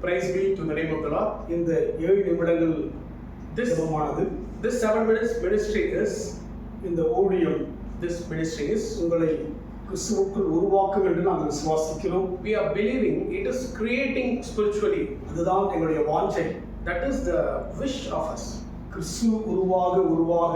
Praise be to the name of the Lord. இந்த ஏழு நிமிடங்கள் This, ஜெபமானது this seven minutes ministry is, இந்த ஊழியம் this ministry is, உங்களை கிறிஸ்துவுக்குள் உருவாக்கும் என்று நாங்கள் விசுவாசிக்கிறோம் we are believing it is creating spiritually. அதுதான் எங்களுடைய வாஞ்சை That is the wish of us. கிறிஸ்து உருவாக உருவாக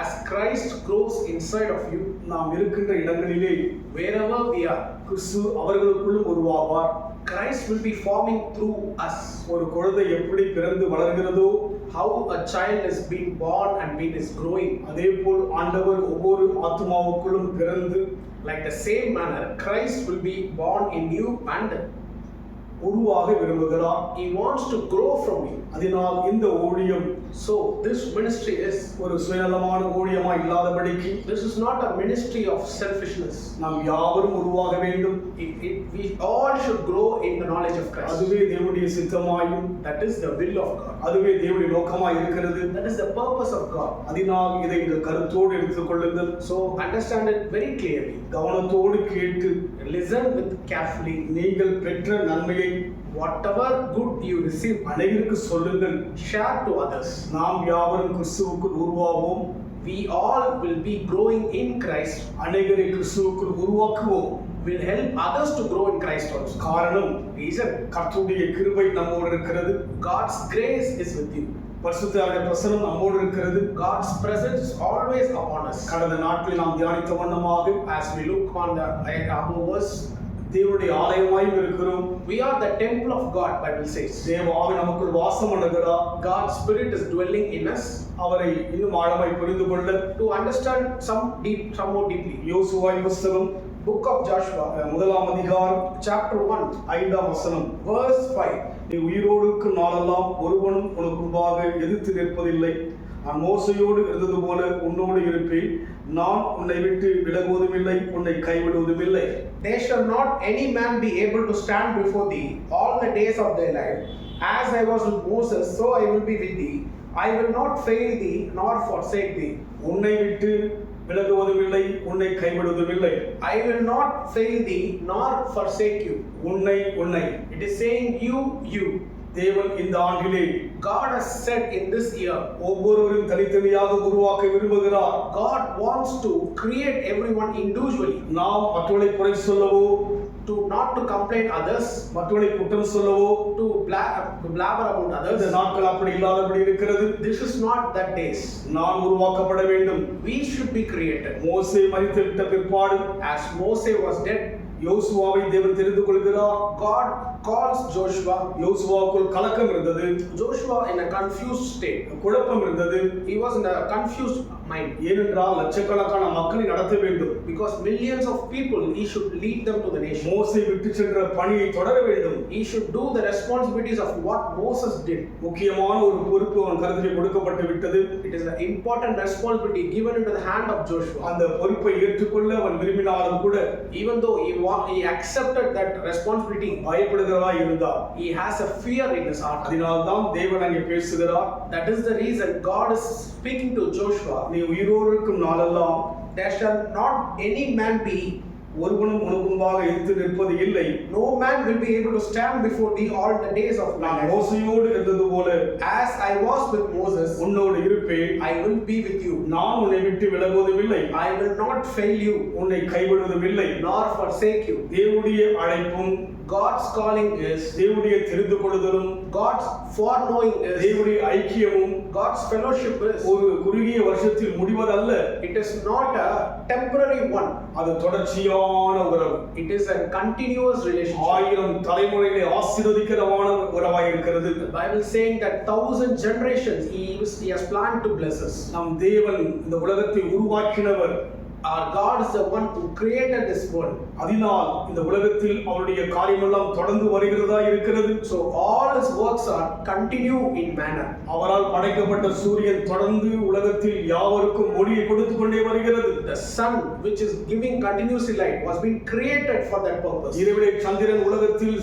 As Christ grows inside of you, நாம் இருக்கின்ற இடங்களிலே wherever we are, கிறிஸ்து அவர்களுக்குள்ளும் உருவாவார் Christ will be forming through us ஒரு குழந்தை எப்படி பிறந்து வளர்கிறதோ how a child is been born and been is growing அதே போல் ஆண்டவர் ஒவ்வொரு ஆத்மாவுக்குள்ளும் பிறந்து like the same manner Christ will be born in new and உருவாக விரும்புகிறார் He wants to grow from you. அதனால் இந்த ஊழியம் So this ministry is ஒரு சுயநலமான ஊழியமா இல்லாதபடிக்கு this is not a ministry of selfishness. நாம் யாவரும் உருவாக வேண்டும் It, it, we all should grow in the knowledge of Christ. அதுவே தேவனுடைய சித்தமாயும் That is the will of God. அதுவே தேவனுடைய நோக்கமாய் இருக்கிறது That is the purpose of God. அதனால் இதை இந்த கருத்தோடு எடுத்துக்கொள்ளுங்கள் So understand it very clearly. கவனத்தோடு கேட்டு Listen with carefully. நீங்கள் பெற்ற நன்மையை Whatever good you receive, அனைவருக்கு சொல்லுங்கள் share to others. நாம் யாவரும் கிறிஸ்துவுக்குள் உருவாவோம் We all will be growing in Christ. அனைவரை கிறிஸ்துவுக்குள் உருவாக்குவோம் Will help others to grow in Christ also. காரணம் Reason கர்த்தருடைய கிருபை நம்மோடு இருக்கிறது God's grace is with you. பரிசுத்தாவுடைய பிரசனம் நம்மோடு இருக்கிறது God's presence is always upon us. கடந்த நாட்களில் நாம் தியானித்த வண்ணமாக As we look on the above verse, தேவனுடைய ஆலயமாயும் இருக்கிறோம் we are the temple of God, Bible says. தேவ ஆவி நமக்குள் வாசம் பண்ணுகிறார் God's spirit is dwelling in us. அவரை இன்னும் ஆழமாய் புரிந்து கொள்ள To understand some deep, some more deeply. யோசுவாய் Book of Joshua, அஹ், முதலாம் அதிகாரம் chapter 1, ஐந்தாம் வசனம் verse 5. நீ உயிரோடு நாளெல்லாம் ஒருவனும் உனக்கு முன்பாக எதிர்த்து நிற்பதில்லை நான் மோசையோடு இருந்தது போல உன்னோடு இருப்பேன் நான் உன்னை விட்டு விலகுவதும் இல்லை உன்னை கைவிடுவதும் இல்லை There shall not any man be able to stand before thee all the days of thy life. As I was with Moses, so I will be with thee. I will not fail thee nor forsake thee. உன்னை விட்டு விலகுவதும் இல்லை உன்னை கைவிடுவதும் இல்லை I will not fail thee nor forsake you. உன்னை உன்னை It is saying you, you. தேவன் இந்த ஆண்டிலே God has said in this year, ஒவ்வொருவரும் தனித்தனியாக உருவாக்க விரும்புகிறார் God wants to create everyone individually, நாம் மற்றவர்களை குறை சொல்லவோ to not to complain others, மற்றவர்களை குற்றம் சொல்லவோ to, bla- to blabber about இந்த others. நாட்கள் அப்படி இல்லாதபடி இருக்கிறது This is not that days. நான் உருவாக்கப்பட வேண்டும் We should be created. மோசே மறித்து விட்ட பிற்பாடு As Moses was dead, யோசுவாவை தேவன் தெரிந்து கொள்கிறார் God calls Joshua. யோசுவாவுக்குள் கலக்கம் இருந்தது Joshua in a confused state. குழப்பம் இருந்தது He was in a confused mind ஏனென்றால் லட்சக்கணக்கான மக்களை நடத்த வேண்டும் because millions of people he should lead them to the nation. மோசே விட்டு சென்ற பணியை தொடர வேண்டும் He should do the responsibilities of what Moses did. முக்கியமான ஒரு பொறுப்பு அவன் கருத்திலே கொடுக்கப்பட்டு விட்டது It is an important responsibility given into the hand of Joshua. அந்த பொறுப்பை ஏற்றுக்கொள்ள அவன் விரும்பினாலும் கூட Even though he, wa- he accepted that responsibility, பயப்படுகிறவா இருந்தார் he has a fear in his heart. அதனால்தான் தேவன் அங்கே பேசுகிறார் That is the reason God is speaking to Joshua. நீ உயிரோடு இருக்கும் நாளெல்லாம் There shall not any man be, ஒருவனும் உனக்கு முன்பாக எதிர்த்து நிற்பது இல்லை no man will be able to stand before thee all the days of my நான் life. மோசையோடு இருந்தது போல As I was with Moses, உன்னோடு இருப்பேன் I will be with you. நான் உன்னை விட்டு விலகுவதும் இல்லை I will not fail you உன்னை கைவிடுவதும் இல்லை nor forsake you. தேவனுடைய அழைப்பும் God's calling is, தேவனுடைய தெரிந்து கொள்ளுதலும் God's foreknowing is, தேவனுடைய ஐக்கியமும் God's fellowship is. ஒரு குறுகிய வருஷத்தில் முடிவதல்ல It is not a temporary one. அது தொடர்ச்சியான உறவு It is a continuous relationship. ஆயிரம் தலைமுறைகளை ஆசீர்வதிக்கிறவான உறவாய் இருக்கிறது The Bible saying that thousand generations he, is- he has planned to bless us. நம் தேவன் இந்த உலகத்தை உருவாக்கினவர் Our God is the one who created this world. அதனால் இந்த உலகத்தில் அவருடைய காரியமெல்லாம் தொடர்ந்து வருகிறதா இருக்கிறது So all his works are continue in manner. அவரால் படைக்கப்பட்ட சூரியன் தொடர்ந்து உலகத்தில் யாவருக்கும் ஒளியை கொடுத்து கொண்டே வருகிறது The sun, which is giving continuously light, was being created for that purpose. இரவிலே சந்திரன் உலகத்தில்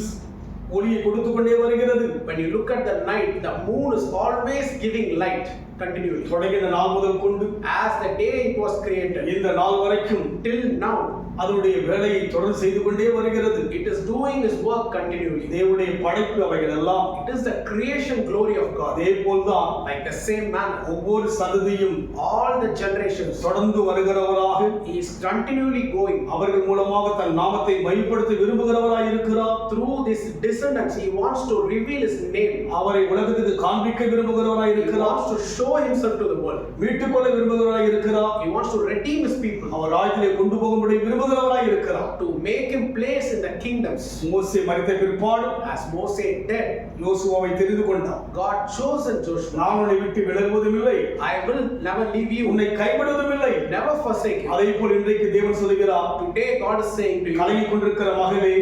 ஒளியை கொடுத்து கொண்டே வருகிறது When you look at the night, the moon is always giving light. continually. தொடங்கின நாள் முதல் கொண்டு As the day it was created, இந்த நாள் வரைக்கும் till now, அதனுடைய வேலையை தொடர்ந்து செய்து கொண்டே வருகிறது it is doing its work continually. தேவனுடைய படைப்பு அவைகள் எல்லாம் It is the creation glory of God. அதே போல்தான் Like the same manner, ஒவ்வொரு சந்ததியும் all the generations, தொடர்ந்து வருகிறவராக is continually going. அவர்கள் மூலமாக தன் நாமத்தை மைப்படுத்த விரும்புகிறவராய் இருக்கிறார் Through this descendants, He wants to reveal His name. அவரை உலகத்துக்கு காண்பிக்க விரும்புகிறவராய் இருக்கிறார் wants to show Himself to the world. மீட்டுக் கொள்ள விரும்புகிறவராய் இருக்கிறார் He wants to redeem His people. அவர் ராஜ்யத்திலே கொண்டு போகும்படி விரும்புகிறவராய் இருக்கிறார் To make Him place in the kingdoms. மோசே மரித்த பிற்பாடு As Moses dead, யோசுவாவை தெரிந்து கொண்டார் God chosen Joshua. நான் உன்னை விட்டு விலகுவதும் இல்லை I will never leave you, உன்னை கைவிடுவதும் இல்லை never forsake you. அதே போல் இன்றைக்கு தேவன் சொல்கிறார் Today, God is saying to you, கலங்கிக் கொண்டிருக்கிற மகளே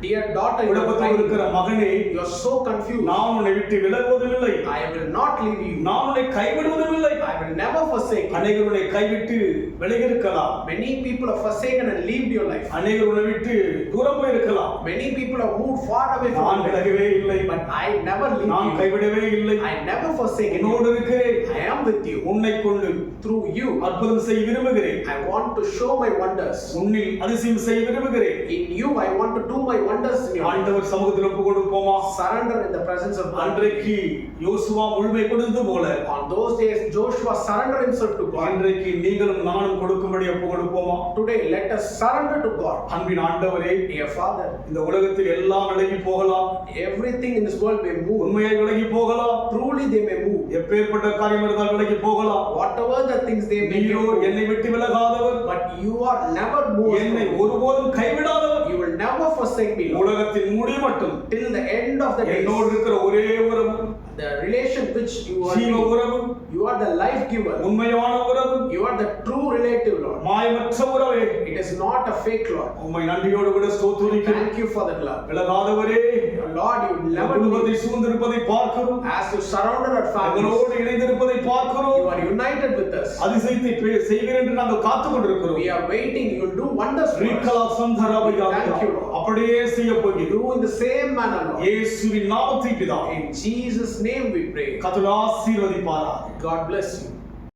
Dear daughter, you are குழப்பத்தில் crying. இருக்கிற மகனே You are so confused. நான் உன்னை விட்டு விலகுவதும் இல்லை I will not leave you. நான் உன்னை கைவிடுவதும் இல்லை I will never forsake you. அநேகர் உன்னை கைவிட்டு விலகி இருக்கலாம் Many people have forsaken and lived your life. அநேகர் உன்னை விட்டு தூரம் போயிருக்கலாம் Many people have moved far away நான் from you. விலகவே இல்லை But I never leave நான் you. கைவிடவே இல்லை I never forsake you. என்னோடு இருக்கிறேன் I am with you. உன்னை கொண்டு Through you, அற்புதம் செய்ய விரும்புகிறேன் I want to show my wonders. உன்னில் அதிசயம் செய்ய விரும்புகிறேன் In you, I want to do my wonders in your. ஆண்டவர் சமூகத்தில் ஒப்பு கொடுப்போமா Surrender in the presence of God. அன்றைக்கு யோசுவா முழுமை கொடுத்தது போல On those days, Joshua surrendered himself to God. அன்றைக்கு நீங்களும் நானும் கொடுக்கும்படி ஒப்பு கொடுப்போமா Today, let us surrender to God. அன்பின் ஆண்டவரே Dear Father, இந்த உலகத்தில் எல்லாம் விலகி போகலாம் everything in this world may move. உண்மையாய் விலகி போகலாம் Truly, they may move. எப்பேற்பட்ட காரியம் இருந்தால் விலகி போகலாம் Whatever the things they may do, என்னை விட்டு விலகாதவர் but you are never moved. என்னை ஒருபோதும் கைவிடாதவர் never forsake me. உலகத்தின் முடி மட்டும் Till the end of the என்னோடு days, இருக்கிற ஒரே உறவு the relation which you are, ஜீவ உறவு you are the life giver. உண்மையான உறவு You are the true relative. மாயமற்ற உறவே a fake, Lord. உம்மை நன்றியோடு கூட ஸ்தோத்திரிக்கிறேன் Thank you for that love. விலகாதவரே Lord, you will never குடும்பத்தை leave. சூழ்ந்திருப்பதை பார்க்கிறோம் As you surrounded our families, எங்களோடு இணைந்திருப்பதை பார்க்கிறோம் you are united with us. அதிசயத்தை செய்வீர் என்று நாங்கள் காத்துக் கொண்டிருக்கிறோம் We are waiting. You will do wonders. ரீகலா சந்தரவையா Thank you. அப்படியே செய்ய போகிறோம் Do in the same manner, Lord. இயேசுவின் நாமத்தை பிதா In Jesus' name we pray. கர்த்தர் ஆசீர்வதிப்பாரா God bless you.